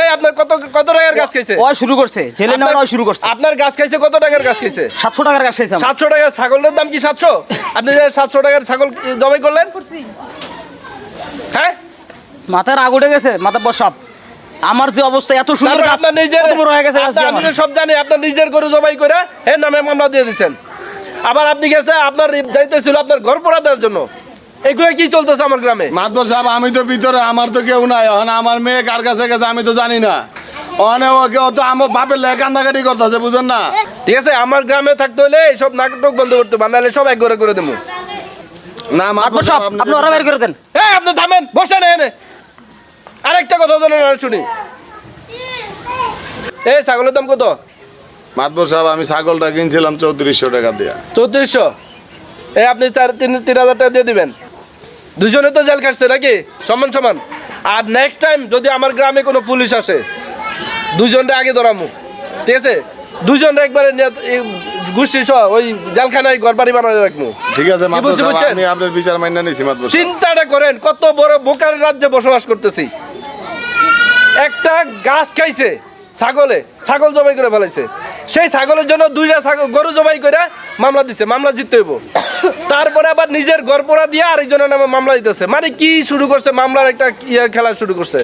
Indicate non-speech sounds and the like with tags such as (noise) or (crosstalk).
এই আপনার কত কত টাকার গাছ খাইছে? ও শুরু করছে জেলে নেওয়া শুরু করছে। আপনার গাছ খাইছে কত টাকার গাছ খাইছে? সাতশো টাকার গাছ খাইছে আমার। সাতশো টাকার ছাগলের দাম কি সাতশো? আপনি যে সাতশো টাকার ছাগল জবাই করলেন? হ্যাঁ? মাথার আগ উঠে গেছে মাথা বসাব। আমার যে অবস্থা এত সুন্দর গাছ আপনার নিজের বড় হয়ে গেছে আমি তো সব জানি আপনার নিজের গরু জবাই করে হে নামে মামলা দিয়ে দিচ্ছেন আবার আপনি গেছে আপনার যাইতেছিল আপনার ঘর পোড়া দেওয়ার জন্য। এগুলো কি চলতেছে আমার গ্রামে? মাতবর সাহেব আমি তো ভিতরে আমার তো কেউ নাই। এখন আমার মেয়ে কার কাছে গেছে আমি তো জানি না। অনে ওকে ও তো আমার বাপের লেগে কান্দাকাটি করতেছে বুঝেন না? ঠিক আছে আমার গ্রামে থাকতে হলে এইসব নাটক বন্ধ করতে সব এক করে করে দেবো। না মাতবর সাহেব, আপনি আপনি ওরা বের করে দেন। এই আপনি থামেন এনে আরেকটা কথা জানেন শুনি। এই ছাগলের দাম কত? মাতবর সাহেব আমি ছাগলটা কিনছিলাম চৌত্রিশশো টাকা দিয়ে। চৌত্রিশশো? এই আপনি চার তিন তিন হাজার টাকা দিয়ে দিবেন। দুজনে তো জেল কাটছে নাকি? সমান সমান। আর নেক্সট টাইম যদি আমার গ্রামে কোনো পুলিশ আসে দুজনটা আগে ধরামু। ঠিক আছে? দুজনটা একবারে গোষ্ঠী সহ ওই জেলখানায় ঘর বাড়ি বানায় রাখব ঠিক আছে? আমি আপনার বিচার মাইনা নিছি চিন্তাটা করেন কত বড় বোকার রাজ্যে বসবাস করতেছি। একটা গাছ খাইছে ছাগলে ছাগল জবাই করে ফেলাইছে। সেই ছাগলের জন্য দুইটা ছাগল গরু জবাই করে মামলা দিছে মামলা জিততে হইব। (coughs) তারপরে নিজের গড়পড়া দিয়ে আরেকজনের নামে মামলা দিতেছে। মানে কি শুরু করছে? মামলার একটা ইয়ে খেলা শুরু করছে।